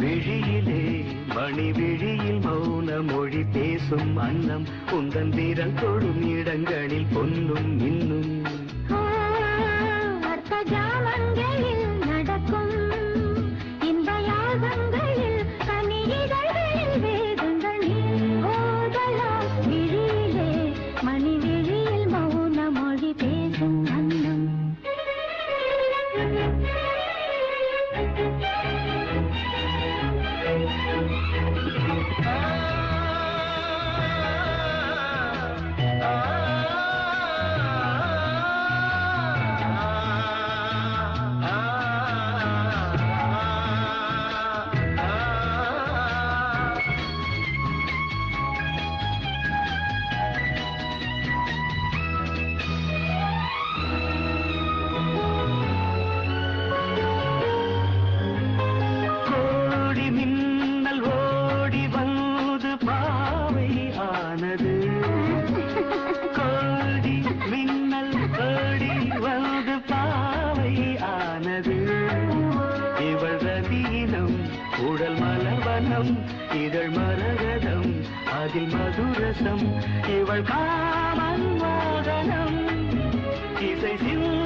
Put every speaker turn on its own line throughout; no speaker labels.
விழியிலே மணி விழியில் மௌன மொழி பேசும் அன்னம் உந்தன் வீரல் தொடும் இடங்களில் பொன்னும் ஆனது. இவள் ரதீனம் உடல் மலர்வனம் இதழ் மரகதம் அதில் மதுரசம் இவள் காமன் மோகனம் இசை சிந்தும்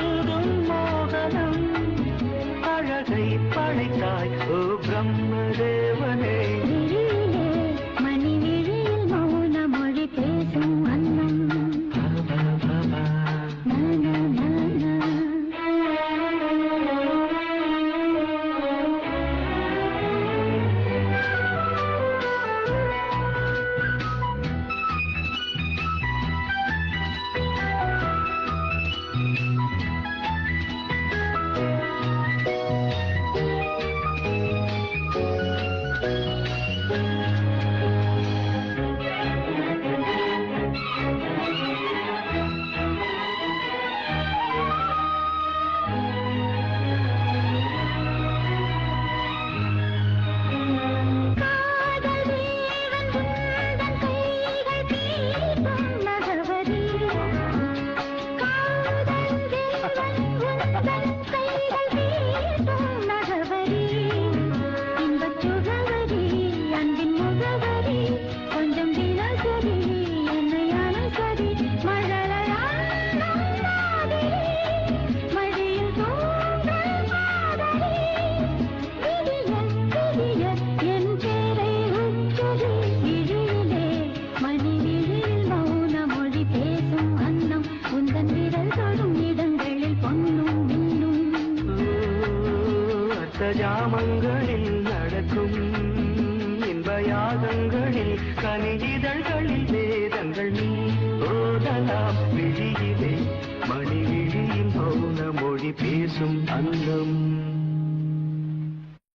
கிராமங்களில் நடக்கும் இன்ப யாகங்களில் கனியிதழ்களில் வேதங்கள் நீ ஓதலாம் விழியிலே மணி விழியின் மௌன மொழி பேசும் அன்னம்